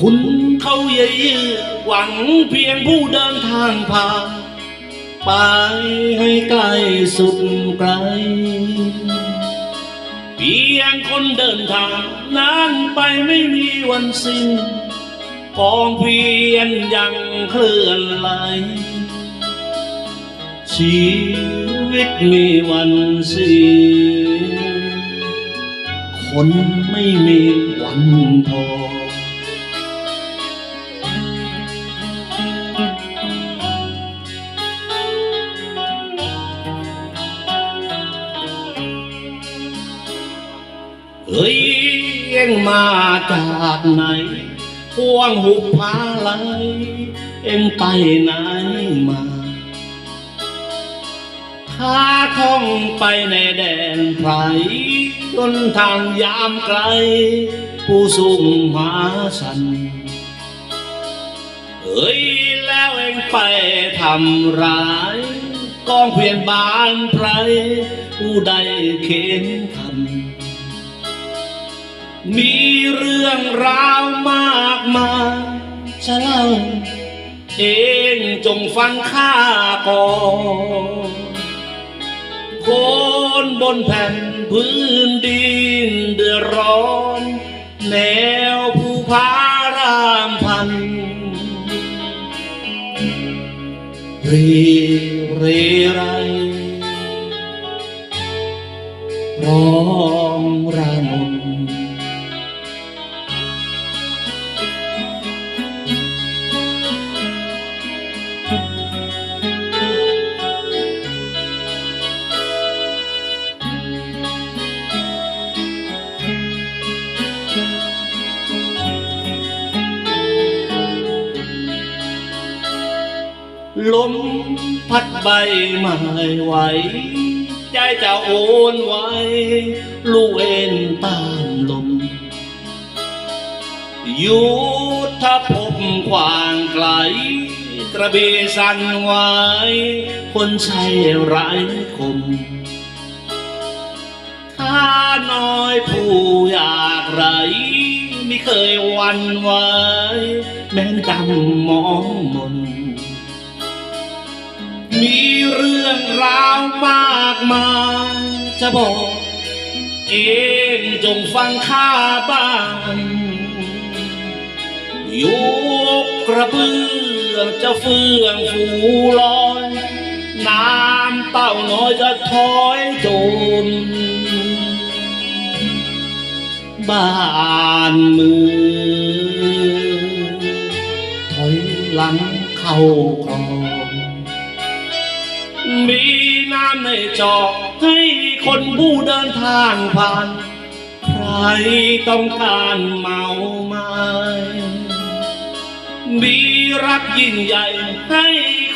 คุณเขาเย่ยหวังเพียงผู้เดินทางผ่านไปให้ไกลสุดไกล เพียงคนเดินทางนั้นไปไม่มีวันสิ้นกองเพียนยังเคลื่อนไหลชีวิตมีวันสิ้นคนไม่มีวันพอ เฮ้ยเอ็งมาจากไหนห่วงหุบพาไหลเอ็งไปไหนมาถ้าท่องไปในแดนไพรจนทางยามไกล ผู้สูงหาสันเฮ้ยแล้วเอ็งไปทำร้ายกองเพียนบานไพรผู้ใดเข็นทัน มีเรื่องราวมากมายจะเล่าเองจงฟังข้าก่อนคนบนแผ่นพื้นดินเดือดร้อน แนวภูผารามพันเรเรไรร้อง ลมพัดใบไม้ไหว ใจจะโอนไว้ลูกเอ็นตามลม ยุทธภพขวางไกล กระบี่สั่นไหวคนใช้ไร้คมถ้าน้อยผู้อยากไร ไม่เคยหวันไหวแม้นจำมองมน มีเรื่องราวมากมายจะบอก เองจงฟังข้าบ้างยกกระเบื้องจะเฟื่องฟูลอยน้ำเต้าน้อยจะถอยจมบ้านเมืองถอยหลังเข้าค มีน้ำในจอกให้คนผู้เดินทางผ่าน ใครต้องการเมาไม้มีรักยิ่งใหญ่ให้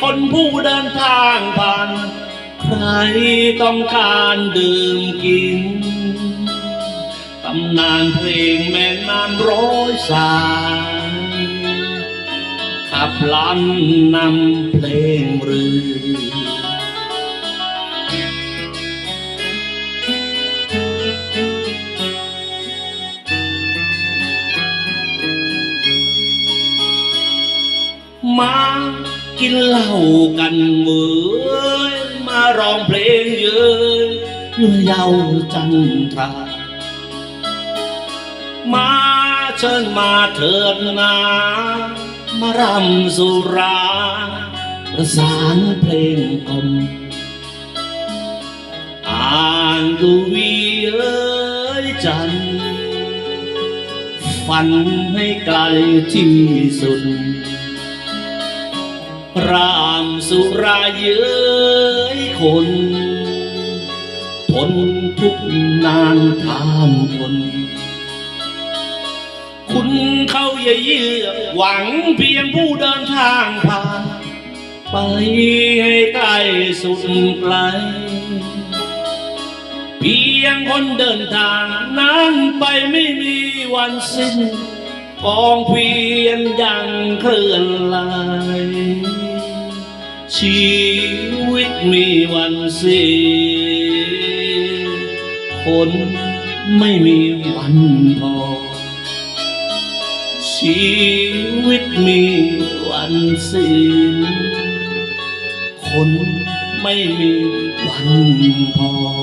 คนผู้เดินทางผ่าน ใครต้องการดื่มกิน ตำนานเพลงแม่น้ำร้อยสายขับลันนำเพลงรือ กินเหล้ากันเหมือยมาร้องเพลงเยอะเมื่อเยาจันทรามาเชิญมาเถิดนามารำสุราประสานเพลงกลมอ่านดูวีเอ้ยจัน ฝันให้ไกลที่สุด รามสุราเย้ยคนทนทุกนานทานทนคุณเขาเย่เยือกหวังเพียงผู้เดินทางผ่านไปให้ใกล้สุดไกล เพียงคนเดินทางนั้นไปไม่มีวันสิ้นกองเพียนยังเคลื่อนไหล ชีวิตมีวันสิ้นคนไม่มีวันพอ ชีชีวิตมีวันสิ้นคนไม่มีวันพอ